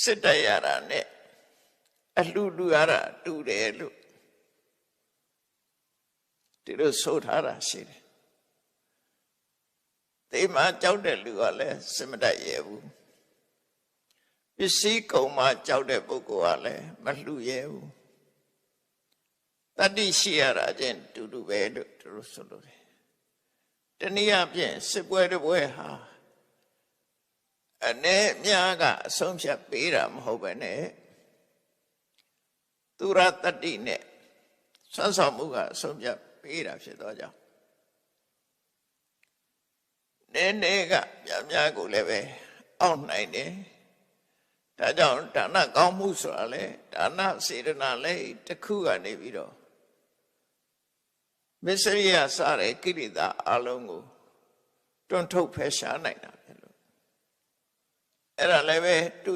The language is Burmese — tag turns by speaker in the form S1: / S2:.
S1: စစ်တိုက်ရတာနဲ့အလှလူရတာတူတယ်လို့ဒီလိုဆိုထားတာရှိတယ်တေမာကြောက်တဲ့လူကလည်းစစ်မတိုက်ရဘူးပစ္စည်းကုံမှာကြောက်တဲ့ပုဂ္ဂိုလ်ကလည်းမလှရဘူးတတ္တိရှိရတာချင်းတူတူပဲလို့သူတို့ဆိုလို့တယ်တနည်းအားဖြင့်စစ်ပွဲတစ်ပွဲဟာ အနေများကအဆုံးဖြတ်ပေးတာမဟုတ်ပဲနဲ့သူရတတ္တိနဲ့ဆွမ်းဆောင်မှုကအဆုံးဖြတ်ပေးတာဖြစ်တော့ကြောင့်နည်းနည်းကများများကိုလည်းပဲအောက်နိုင်တယ်ဒါကြောင့်ဒါနကောင်းမှုဆိုတာလေဒါနစေတနာလည်းတစ်ခုကနေပြီးတော့မစ္စရိယစတဲ့ကိရိတာအလုံးကိုတွန့်ထုတ်ဖယ်ရှားနိုင်တာပဲလို့ အဲ့ဒါလည်းပဲတူ